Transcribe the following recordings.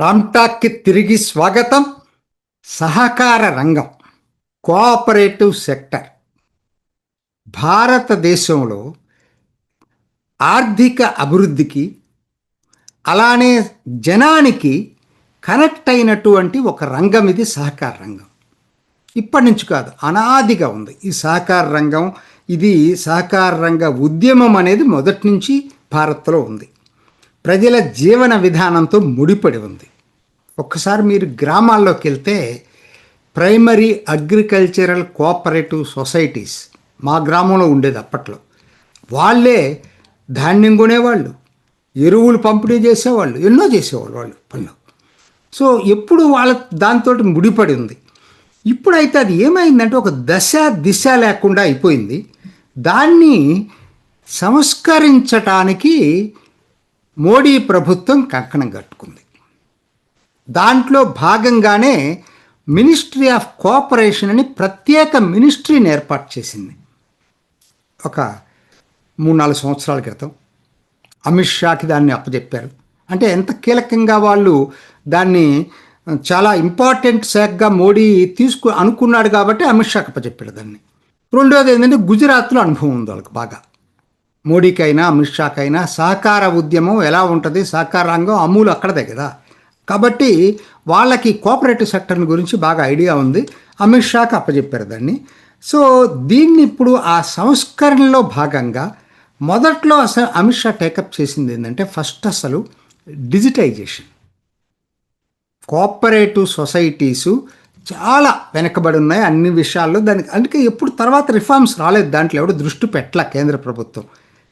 రామ్టాక్కి తిరిగి స్వాగతం. సహకార రంగం. Cooperative sector. భారతదేశంలో ఆర్థిక అభివృద్ధికి అలానే జనానికి కనెక్ట్ అయినటువంటి ఒక రంగం ఇది సహకార రంగం. ఇప్పటి నుంచి కాదు అనాదిగా ఉంది. ఈ సహకార రంగం ఇది సహకార రంగ ఉద్యమం అనేది మొదటి నుంచి భారత్లో ఉంది. ప్రజల జీవన విధానంతో ముడిపడి ఉంది. ఒక్కసారి మీరు గ్రామాల్లోకి వెళ్తే ప్రైమరీ అగ్రికల్చరల్ కోఆపరేటివ్ సొసైటీస్ మా గ్రామంలో ఉండేది అప్పట్లో. వాళ్ళే ధాన్యం కొనేవాళ్ళు ఎరువులు పంపిణీ చేసేవాళ్ళు ఎన్నో చేసేవాళ్ళు వాళ్ళు పనులు. సో ఎప్పుడు వాళ్ళ దాంతో ముడిపడి ఉంది. ఇప్పుడైతే అది ఏమైందంటే ఒక దశ దిశ లేకుండా అయిపోయింది. దాన్ని సంస్కరించటానికి మోడీ ప్రభుత్వం కంకణం కట్టుకుంది. దాంట్లో భాగంగానే మినిస్ట్రీ ఆఫ్ కోఆపరేషన్ అని ప్రత్యేక మినిస్ట్రీని ఏర్పాటు చేసింది. ఒక మూడు నాలుగు సంవత్సరాల క్రితం అమిత్ షాకి దాన్ని అప్పచెప్పారు అంటే ఎంత కీలకంగా వాళ్ళు దాన్ని చాలా ఇంపార్టెంట్ శాఖగా మోడీ తీసుకు అనుకున్నాడు కాబట్టి అమిత్ షాకి అప్పచెప్పాడు దాన్ని. రెండోది ఏంటంటే గుజరాత్లో అనుభవం ఉంది వాళ్ళకి బాగా. మోడీకైనా అమిత్ షాకైనా సహకార ఉద్యమం ఎలా ఉంటుంది సహకార రంగం అమూలు అక్కడదే కదా. కాబట్టి వాళ్ళకి కోఆపరేటివ్ సెక్టర్ని గురించి బాగా ఐడియా ఉంది. అమిత్ షాకి అప్పచెప్పారు దాన్ని. సో దీన్ని ఇప్పుడు ఆ సంస్కరణలో భాగంగా మొదట్లో అసలు అమిత్ షా టేకప్ చేసింది ఏంటంటే ఫస్ట్ అసలు డిజిటైజేషన్. కోఆపరేటివ్ సొసైటీసు చాలా వెనకబడి ఉన్నాయి అన్ని విషయాల్లో. దానికి అందుకే ఎప్పుడు తర్వాత రిఫార్మ్స్ రాలేదు. దాంట్లో ఎవడు దృష్టి పెట్టల కేంద్ర ప్రభుత్వం.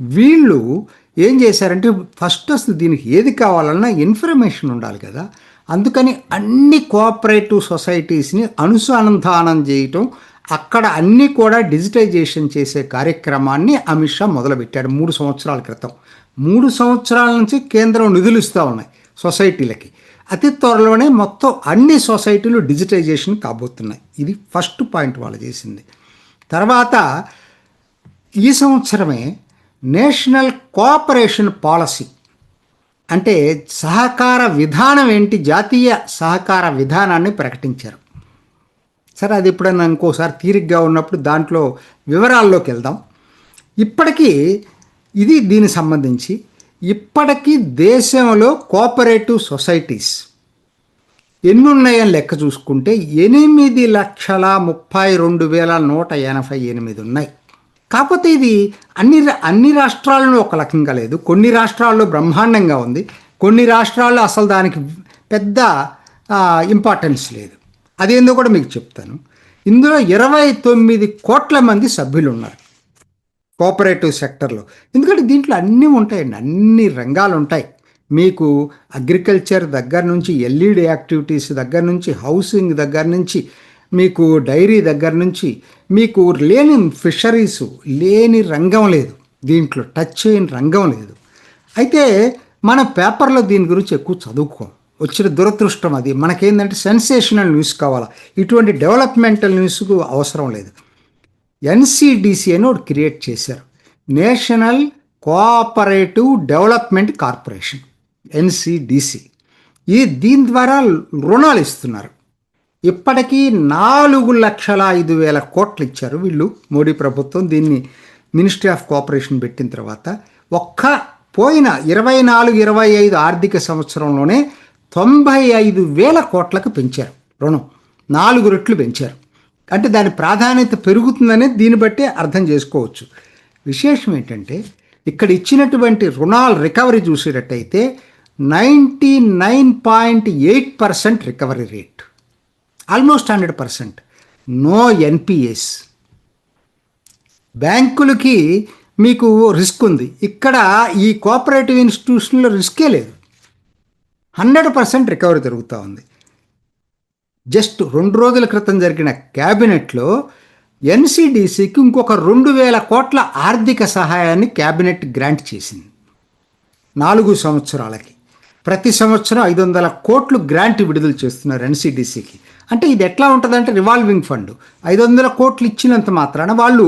వీళ్ళు ఏం చేశారంటే ఫస్ట్ అసలు దీనికి ఏది కావాలన్నా ఇన్ఫర్మేషన్ ఉండాలి కదా. అందుకని అన్ని కోఆపరేటివ్ సొసైటీస్ని అనుసంధానం చేయటం అక్కడ అన్నీ కూడా డిజిటైజేషన్ చేసే కార్యక్రమాన్ని అమిత్ షా మొదలుపెట్టాడు మూడు సంవత్సరాల క్రితం. మూడు సంవత్సరాల నుంచి కేంద్రం నిధులు ఇస్తూ ఉన్నాయి సొసైటీలకి అతి త్వరలోనే మొత్తం అన్ని సొసైటీలు డిజిటైజేషన్ కాబోతున్నాయి. ఇది ఫస్ట్ పాయింట్ వాళ్ళు చేసింది. తర్వాత ఈ సంవత్సరమే నేషనల్ కోఆపరేషన్ పాలసీ. అంటే సహకార విధానం ఏంటి? జాతీయ సహకార విధానాన్ని ప్రకటించారు. సరే అది ఎప్పుడైనా ఇంకోసారి తీరిగ్గా ఉన్నప్పుడు దాంట్లో వివరాల్లోకి వెళ్దాం. ఇప్పటికీ ఇది దీనికి సంబంధించి ఇప్పటికీ దేశంలో కోఆపరేటివ్ సొసైటీస్ ఎన్నున్నాయని లెక్క చూసుకుంటే ఎనిమిది లక్షల ముప్పై రెండు వేల నూట ఎనభై ఎనిమిది ఉన్నాయి. కాకపోతే ఇది అన్ని అన్ని రాష్ట్రాలను ఒక రకంగా లేదు. కొన్ని రాష్ట్రాల్లో బ్రహ్మాండంగా ఉంది. కొన్ని రాష్ట్రాల్లో అసలు దానికి పెద్ద ఇంపార్టెన్స్ లేదు. అదేందో కూడా మీకు చెప్తాను. ఇందులో ఇరవై తొమ్మిది కోట్ల మంది సభ్యులు ఉన్నారు కోఆపరేటివ్ సెక్టర్లో ఎందుకంటే దీంట్లో అన్నీ ఉంటాయండి అన్ని రంగాలు ఉంటాయి. మీకు అగ్రికల్చర్ దగ్గర నుంచి ఎల్ఈడి యాక్టివిటీస్ దగ్గర నుంచి హౌసింగ్ దగ్గర నుంచి మీకు డైరీ దగ్గర నుంచి మీకు లేని ఫిషరీస్ లేని రంగం లేదు. దీంట్లో టచ్ చేయని రంగం లేదు. అయితే మన పేపర్లో దీని గురించి ఎక్కువ చదువుకోం. వచ్చిన దురదృష్టం అది. మనకేంటంటే సెన్సేషనల్ న్యూస్ కావాలా. ఇటువంటి డెవలప్మెంటల్ న్యూస్కు అవసరం లేదు. ఎన్సిడిసి అని ఒకటి క్రియేట్ చేశారు. National cooperative development corporation NCDC. ఈ దీని ద్వారా రుణాలు ఇస్తున్నారు. ఇప్పటికీ నాలుగు లక్షల ఐదు వేల కోట్లు ఇచ్చారు వీళ్ళు. మోడీ ప్రభుత్వం దీన్ని మినిస్ట్రీ ఆఫ్ కోఆపరేషన్ పెట్టిన తర్వాత ఒక్క పోయిన ఇరవై నాలుగు ఇరవై ఐదు ఆర్థిక సంవత్సరంలోనే తొంభై ఐదు వేల కోట్లకు పెంచారు. రుణం. నాలుగు రెట్లు పెంచారు. అంటే దాని ప్రాధాన్యత పెరుగుతుందనే దీన్ని బట్టి అర్థం చేసుకోవచ్చు. విశేషం ఏంటంటే ఇక్కడ ఇచ్చినటువంటి రుణాలు recovery చూసేటట్టయితే ninety nine point eight percent recovery rate. Almost hundred percent. No NPAs బ్యాంకులకి మీకు రిస్క్ ఉంది. ఇక్కడ ఈ కోఆపరేటివ్ ఇన్స్టిట్యూషన్లో రిస్కే లేదు. హండ్రెడ్ పర్సెంట్ రికవరీ జరుగుతూ ఉంది. జస్ట్ రెండు రోజుల క్రితం జరిగిన క్యాబినెట్లో ఎన్సిడిసికి ఇంకొక రెండు వేల కోట్ల ఆర్థిక సహాయాన్ని క్యాబినెట్ గ్రాంట్ చేసింది. నాలుగు సంవత్సరాలకి. ప్రతి సంవత్సరం ఐదు వందల కోట్లు గ్రాంట్ విడుదల చేస్తున్నారు ఎన్సిడిసికి అంటే ఇది ఎట్లా ఉంటుందంటే రివాల్వింగ్ ఫండ్ ఐదు వందల కోట్లు ఇచ్చినంత మాత్రాన వాళ్ళు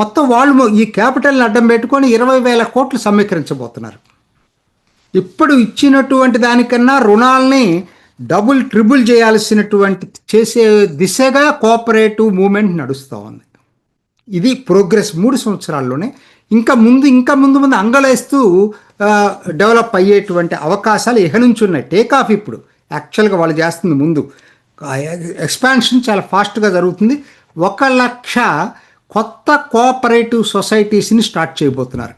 మొత్తం వాళ్ళు ఈ క్యాపిటల్ని అడ్డం పెట్టుకొని ఇరవై వేల కోట్లు సమీకరించబోతున్నారు. ఇప్పుడు ఇచ్చినటువంటి దానికన్నా రుణాల్ని డబుల్ ట్రిబుల్ చేయాల్సినటువంటి చేసే దిశగా కోఆపరేటివ్ మూమెంట్ నడుస్తూ ఉంది. ఇది ప్రోగ్రెస్ మూడు సంవత్సరాల్లోనే. ఇంకా ముందు ఇంకా ముందు ముందు అంగలేస్తూ డెవలప్ అయ్యేటువంటి అవకాశాలు ఇహ నుంచి ఉన్నాయి టేక్ ఆఫ్ ఇప్పుడు యాక్చువల్గా వాళ్ళు చేస్తుంది ముందు. ఎక్స్పాన్షన్ చాలా ఫాస్ట్గా జరుగుతుంది. ఒక లక్ష కొత్త కోఆపరేటివ్ సొసైటీస్ని స్టార్ట్ చేయబోతున్నారు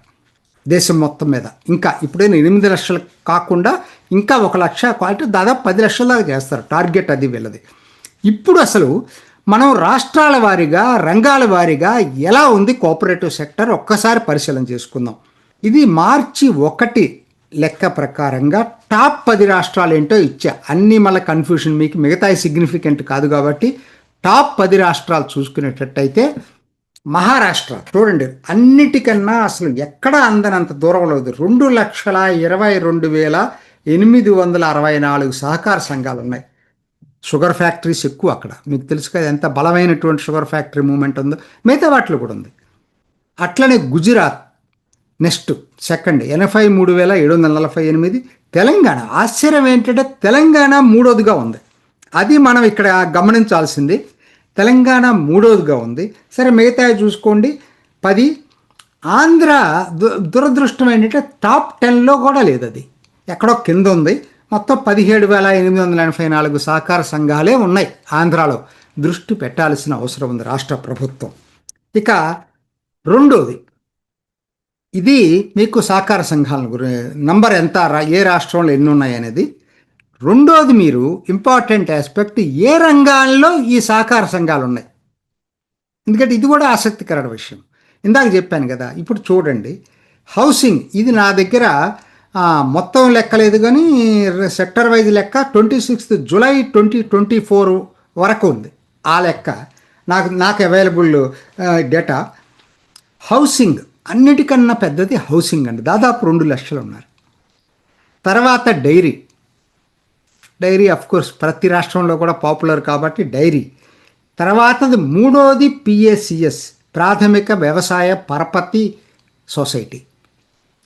దేశం మొత్తం మీద. ఇంకా ఇప్పుడైనా ఎనిమిది లక్షలు కాకుండా ఇంకా ఒక లక్ష అంటే దాదాపు పది లక్షల దాకా చేస్తారు. టార్గెట్ అది వీళ్ళది. ఇప్పుడు అసలు మనం రాష్ట్రాల వారీగా రంగాల వారీగా ఎలా ఉంది కోఆపరేటివ్ సెక్టర్ ఒక్కసారి పరిశీలన చేసుకుందాం. ఇది మార్చి ఒకటి లెక్క ప్రకారంగా టాప్ పది రాష్ట్రాలు ఏంటో ఇచ్చా. అన్నీ మళ్ళీ కన్ఫ్యూషన్ మీకు మిగతా సిగ్నిఫికెంట్ కాదు కాబట్టి టాప్ పది రాష్ట్రాలు చూసుకునేటట్టయితే మహారాష్ట్ర చూడండి అన్నిటికన్నా అసలు ఎక్కడ అందనంత దూరంలో ఉంది రెండు లక్షల ఇరవై రెండు వేల ఎనిమిది వందల అరవై నాలుగు సహకార సంఘాలు ఉన్నాయి. షుగర్ ఫ్యాక్టరీస్ ఎక్కువ అక్కడ. మీకు తెలుసు కదా ఎంత బలమైనటువంటి షుగర్ ఫ్యాక్టరీ మూమెంట్ ఉందో. మిగతా వాటిలో కూడా ఉంది. అట్లనే గుజరాత్ నెక్స్ట్ సెకండ్ ఎనభై మూడు వేల ఏడు వందల నలభై ఎనిమిది. తెలంగాణ. ఆశ్చర్యం ఏంటంటే తెలంగాణ మూడోదిగా ఉంది. అది మనం ఇక్కడ గమనించాల్సింది. తెలంగాణ మూడోదిగా ఉంది. సరే మిగతా చూసుకోండి. పది. ఆంధ్ర దు- దురదృష్టం ఏంటంటే టాప్ టెన్లో కూడా లేదు అది. ఎక్కడో కింద ఉంది. మొత్తం పదిహేడు వేల ఎనిమిది వందల ఎనభై నాలుగు సహకార సంఘాలే ఉన్నాయి ఆంధ్రాలో. దృష్టి పెట్టాల్సిన అవసరం ఉంది రాష్ట్ర ప్రభుత్వం. ఇక రెండోది. ఇది మీకు సహకార సంఘాల గురి నంబర్ ఎంత రా- ఏ రాష్ట్రంలో ఎన్ని ఉన్నాయి అనేది. రెండోది మీరు ఇంపార్టెంట్ ఆస్పెక్ట్ ఏ రంగాల్లో ఈ సహకార సంఘాలు ఉన్నాయి. ఎందుకంటే ఇది కూడా ఆసక్తికరమైన విషయం. ఇందాక చెప్పాను కదా ఇప్పుడు చూడండి హౌసింగ్ ఇది నా దగ్గర మొత్తం లెక్కలేదు కానీ సెక్టర్ వైజ్ లెక్క twenty sixth July twenty twenty four వరకు ఉంది. ఆ లెక్క. నాకు నాకు అవైలబుల్ డేటా. హౌసింగ్ అన్నిటికన్నా పెద్దది హౌసింగ్ అండి. దాదాపు రెండు లక్షలు ఉన్నారు. తర్వాత డైరీ. డైరీ అఫ్ కోర్స్ ప్రతి రాష్ట్రంలో కూడా పాపులర్ కాబట్టి డైరీ. తర్వాతది మూడోది పిఎస్సిఎస్ ప్రాథమిక వ్యవసాయ పరపతి సొసైటీ.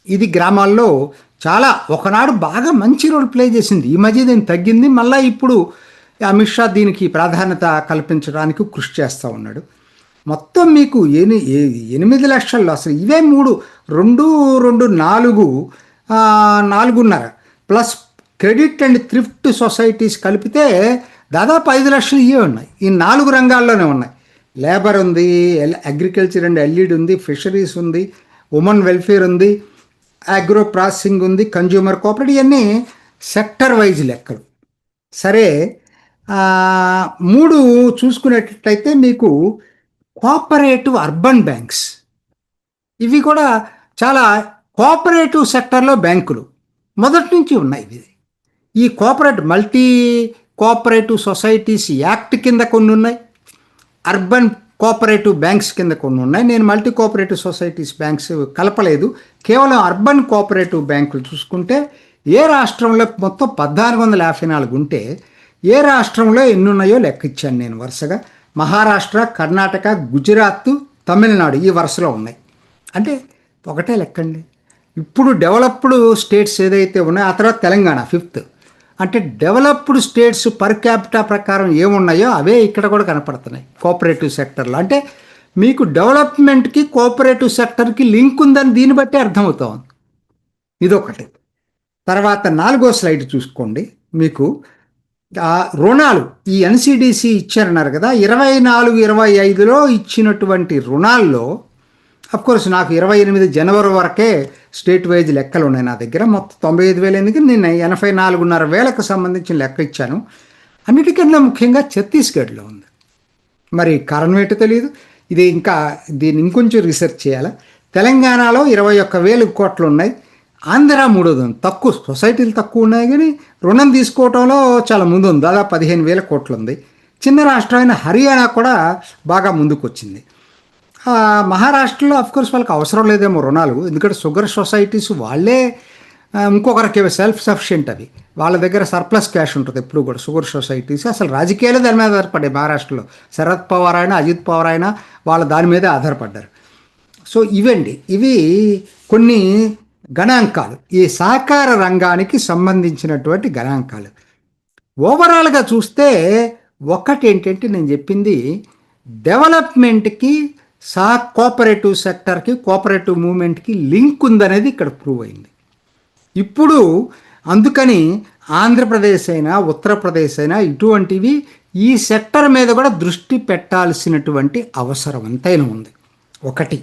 ఇది గ్రామాల్లో చాలా ఒకనాడు బాగా మంచి రోల్ ప్లే చేసింది. ఈ మధ్య దీన్ని తగ్గింది. మళ్ళీ ఇప్పుడు అమిత్ షా దీనికి ప్రాధాన్యత కల్పించడానికి కృషి చేస్తూ ఉన్నాడు. మొత్తం మీకు ఎని ఏ- ఎనిమిది లక్షల్లో అసలు ఇవే మూడు రెండు రెండు నాలుగు నాలుగున్నర. Plus credit and thrift societies కలిపితే దాదాపు ఐదు లక్షలు ఇవే ఉన్నాయి. ఈ నాలుగు రంగాల్లోనే ఉన్నాయి. లేబర్ ఉంది ఎల్ అగ్రికల్చర్ అండ్ ఎల్ఈడి ఉంది ఫిషరీస్ ఉంది ఉమెన్ వెల్ఫేర్ ఉంది అగ్రో ప్రాసెసింగ్ ఉంది కన్జ్యూమర్ కోఆపరేటివ్ ఇవన్నీ సెక్టర్ వైజ్ లెక్కలు. సరే మూడు చూసుకునేటట్టయితే మీకు కోఆపరేటివ్ అర్బన్ బ్యాంక్స్. ఇవి కూడా చాలా కోఆపరేటివ్ సెక్టర్లో బ్యాంకులు. మొదటి నుంచి ఉన్నాయి ఇవి. ఈ cooperative multi cooperative societies act కింద కొన్ని ఉన్నాయి. అర్బన్ కోఆపరేటివ్ బ్యాంక్స్ కింద కొన్ని ఉన్నాయి. నేను మల్టీ కోఆపరేటివ్ సొసైటీస్ బ్యాంక్స్ కలపలేదు. కేవలం అర్బన్ కోఆపరేటివ్ బ్యాంకులు చూసుకుంటే ఏ రాష్ట్రంలో మొత్తం పద్నాలుగు వందల యాభై నాలుగు ఉంటే ఏ రాష్ట్రంలో ఎన్ని ఉన్నాయో లెక్క ఇచ్చాను నేను వరుసగా. మహారాష్ట్ర కర్ణాటక గుజరాత్ తమిళనాడు ఈ వరుసలో ఉన్నాయి. అంటే ఒకటే లెక్కండి. ఇప్పుడు డెవలప్డ్ స్టేట్స్ ఏదైతే ఉన్నాయో ఆ తర్వాత తెలంగాణ ఫిఫ్త్. అంటే డెవలప్డ్ స్టేట్స్ పర్ క్యాపిటా ప్రకారం ఏమున్నాయో అవే ఇక్కడ కూడా కనపడుతున్నాయి. కోఆపరేటివ్ సెక్టర్లో. అంటే మీకు డెవలప్మెంట్కి కోఆపరేటివ్ సెక్టర్కి లింక్ ఉందని దీన్ని బట్టి అర్థమవుతోంది. ఇదొకటి. తర్వాత నాలుగో స్లైడ్ చూసుకోండి. మీకు ఆ రుణాలు ఈ ఎన్సిడిసి ఇచ్చారన్నారు కదా ఇరవై నాలుగు ఇరవై ఐదులో ఇచ్చినటువంటి రుణాల్లో కోర్స్ నాకు ఇరవై ఎనిమిది జనవరి వరకే స్టేట్ వైజ్ లెక్కలు ఉన్నాయి నా దగ్గర. మొత్తం తొంభై ఐదు వేలు ఎందుకు? నేను ఎనభై నాలుగున్నర వేలకు సంబంధించిన లెక్క ఇచ్చాను. అన్నిటికన్నా ముఖ్యంగా ఛత్తీస్గఢ్లో ఉంది. మరి కారణం ఏంటో తెలియదు ఇది ఇంకా దీన్ని ఇంకొంచెం రీసెర్చ్ చేయాలి? తెలంగాణలో ఇరవై ఒక్క వేలు కోట్లు ఉన్నాయి. ఆంధ్ర మూడోది ఉంది. తక్కువ సొసైటీలు తక్కువ ఉన్నాయి కానీ రుణం తీసుకోవటంలో చాలా ముందు ఉంది దాదాపు పదిహేను వేల కోట్లు ఉంది చిన్న రాష్ట్రమైన హర్యానా కూడా బాగా ముందుకొచ్చింది. మహారాష్ట్రలో కోర్స్ వాళ్ళకి అవసరం లేదేమో రుణాలు. ఎందుకంటే షుగర్ సొసైటీస్ వాళ్ళే ఇంకొకరికి సెల్ఫ్ సఫిషియెంట్ అవి. వాళ్ళ దగ్గర సర్ప్లస్ క్యాష్ ఉంటుంది ఎప్పుడు కూడా. షుగర్ సొసైటీస్ అసలు రాజకీయాలే దాని మీద ఆధారపడ్డాయి మహారాష్ట్రలో. శరద్ పవార్ అయినా అజిత్ పవార్ అయినా వాళ్ళ దాని మీదే ఆధారపడ్డారు. సో ఇవండి. ఇవి కొన్ని గణాంకాలు. ఈ సహకార రంగానికి సంబంధించినటువంటి గణాంకాలు. ఓవరాల్గా చూస్తే ఒకటి ఏంటంటే నేను చెప్పింది డెవలప్మెంట్కి సహ కోఆపరేటివ్ సెక్టర్కి కోఆపరేటివ్ మూమెంట్కి లింక్ ఉందనేది ఇక్కడ ప్రూవ్ అయింది. ఇప్పుడు అందుకని ఆంధ్రప్రదేశ్ అయినా ఉత్తరప్రదేశ్ అయినా ఇటువంటివి ఈ సెక్టర్ మీద కూడా దృష్టి పెట్టాల్సినటువంటి అవసరం ఎంతైనా ఉంది. ఒకటి.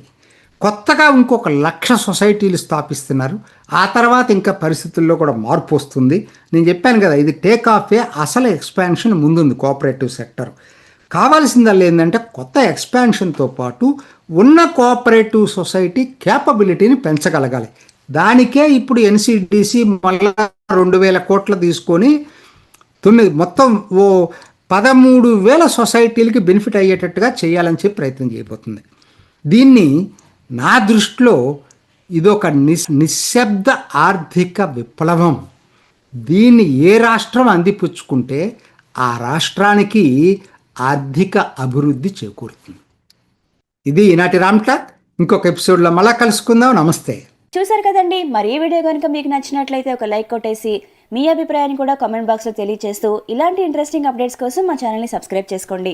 కొత్తగా ఇంకొక లక్ష సొసైటీలు స్థాపిస్తున్నారు. ఆ తర్వాత ఇంకా పరిస్థితుల్లో కూడా మార్పు వస్తుంది. నేను చెప్పాను కదా ఇది టేక్ ఆఫే అసలు ఎక్స్పాన్షన్ ముందుంది కోఆపరేటివ్ సెక్టర్. కావాల్సిందల్లా ఏంటంటే కొత్త ఎక్స్పాన్షన్తో పాటు ఉన్న కోఆపరేటివ్ సొసైటీ క్యాపబిలిటీని పెంచగలగాలి. దానికే ఇప్పుడు ఎన్సిడిసి మళ్ళా రెండు వేల కోట్లు తీసుకొని తొమ్మిది మొత్తం ఓ పదమూడు వేల సొసైటీలకి బెనిఫిట్ అయ్యేటట్టుగా చేయాలని చెప్పి ప్రయత్నం చేయబోతుంది. దీన్ని నా దృష్టిలో ఇదొక నిస్ నిశ్శబ్ద ఆర్థిక విప్లవం. దీన్ని ఏ రాష్ట్రం అందిపుచ్చుకుంటే ఆ రాష్ట్రానికి ఆర్థిక అభివృద్ధి చేకూరుతుంది. ఇది ఈనాటి రామ్టాక్ ఇంకొక ఎపిసోడ్లో మళ్ళా కలుసుకుందాం. నమస్తే. చూసారు కదండి. మరి ఈ వీడియో కనుక మీకు నచ్చినట్లయితే ఒక లైక్ కొట్టేసి మీ అభిప్రాయాన్ని కూడా కామెంట్ బాక్స్లో తెలియజేస్తూ ఇలాంటి ఇంట్రెస్టింగ్ అప్డేట్స్ కోసం మా ఛానల్ని సబ్స్క్రైబ్ చేసుకోండి.